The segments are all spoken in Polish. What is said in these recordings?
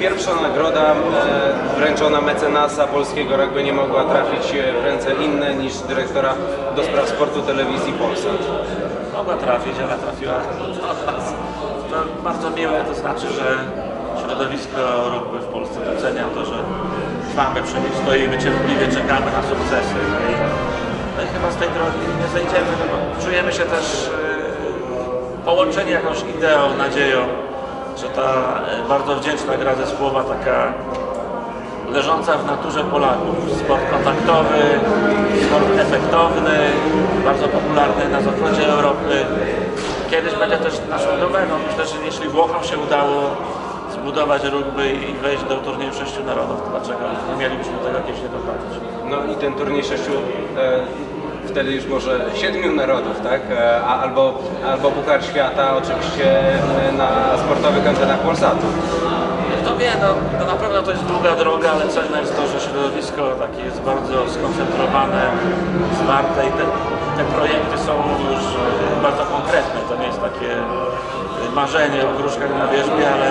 pierwsza nagroda e, wręczona mecenasa polskiego rugby nie mogła trafić w ręce inne niż dyrektora do spraw sportu telewizji Polsat. Mogła trafić, ale trafiła do nas. To bardzo miłe, to znaczy, że środowisko rugby w Polsce docenia to, że trwamy przy nich, stoimy cierpliwie, czekamy na sukcesy. No i, no i chyba z tej drogi nie zejdziemy, no bo czujemy się też e, połączeni jakąś ideą, nadzieją, że ta e, bardzo wdzięczna gra zespołowa, taka leżąca w naturze Polaków. Sport kontaktowy, sport efektowny, bardzo popularny na zachodzie Europy. Kiedyś będzie też naszą domeną. Myślę, że jeśli Włochom się udało zbudować rugby i wejść do turnieju sześciu narodów, to dlaczego nie mielibyśmy tego kiedyś nie dokonać? No i ten turniej sześciu, e, wtedy już może siedmiu narodów, tak? E, albo, albo Puchar Świata oczywiście e, na sportowych antenach Polsatu. Kto wie, no, no na pewno to jest długa droga, ale cenne jest to, że środowisko takie jest bardzo skoncentrowane, zwarte i te, te projekty są już e, bardzo konkretne. To nie jest takie marzenie o gruszkach na wierzbie, ale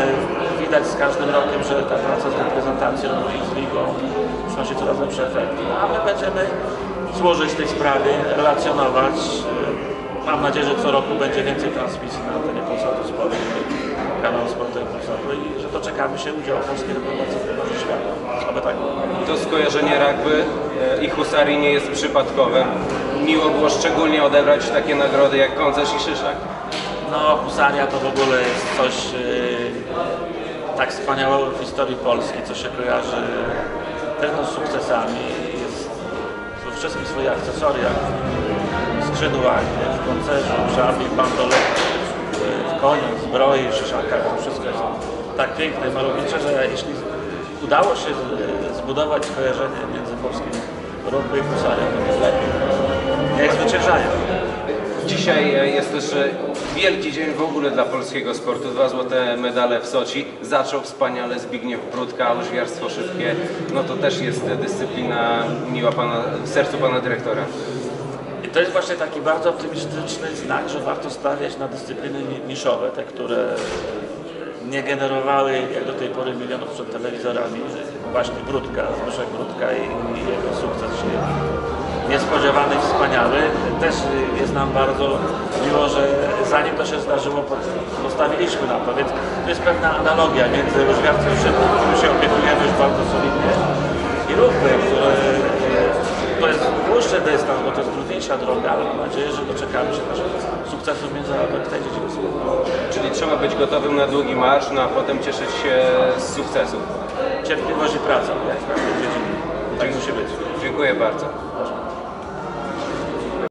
widać z każdym rokiem, że ta praca z reprezentacją i z ligą przynosi coraz lepsze efekty. No, A my będziemy służyć tej sprawie, relacjonować. Mam nadzieję, że co roku będzie więcej transmisji na antenie Polsatu Sport kanał sportowy Polsatu i że doczekamy się udziału polskiej reprezentacji w Pucharze Świata. Tak. To skojarzenie rugby e, i husarii nie jest przypadkowe. Miło było szczególnie odebrać takie nagrody jak Koncerz i Szyszak. No, husaria to w ogóle jest coś yy, tak wspaniałego w historii Polski, co się kojarzy pewno z sukcesami. We wszystkich swoich akcesoriach, w w żabie, bandolecie, w koniach, zbroi, szyszakach. To wszystko jest tak piękne i malownicze, że jeśli udało się z- zbudować skojarzenie między polskim rugby i husarią, to jest lepiej. Niech zwyciężają. Dzisiaj e, jest też e, wielki dzień w ogóle dla polskiego sportu. Dwa złote medale w Soczi. Zaczął wspaniale Zbigniew Brudka, łyżwiarstwo szybkie. No to też jest dyscyplina miła pana, w sercu pana dyrektora. I to jest właśnie taki bardzo optymistyczny znak, że warto stawiać na dyscypliny ni- niszowe, te, które nie generowały jak do tej pory milionów przed telewizorami. Właśnie Brudka, Zbyszek Brudka i jego sukces się niespodziewany wspaniały. Też jest nam bardzo miło, że zanim to się zdarzyło, po- postawiliśmy na to, więc to jest pewna analogia między łyżwiarstwem szybkim, którym się opiekujemy już bardzo solidnie i rugby, które to jest dłuższy dystans, bo to jest trudniejsza droga, ale mam nadzieję, że doczekamy się naszych sukcesów międzynarodowych w tej dziedzinie. Czyli trzeba być gotowym na długi marsz, no a potem cieszyć się z sukcesów. Cierpliwość i praca, jak w każdej dziedzinie. Tak musi być. Dziękuję bardzo.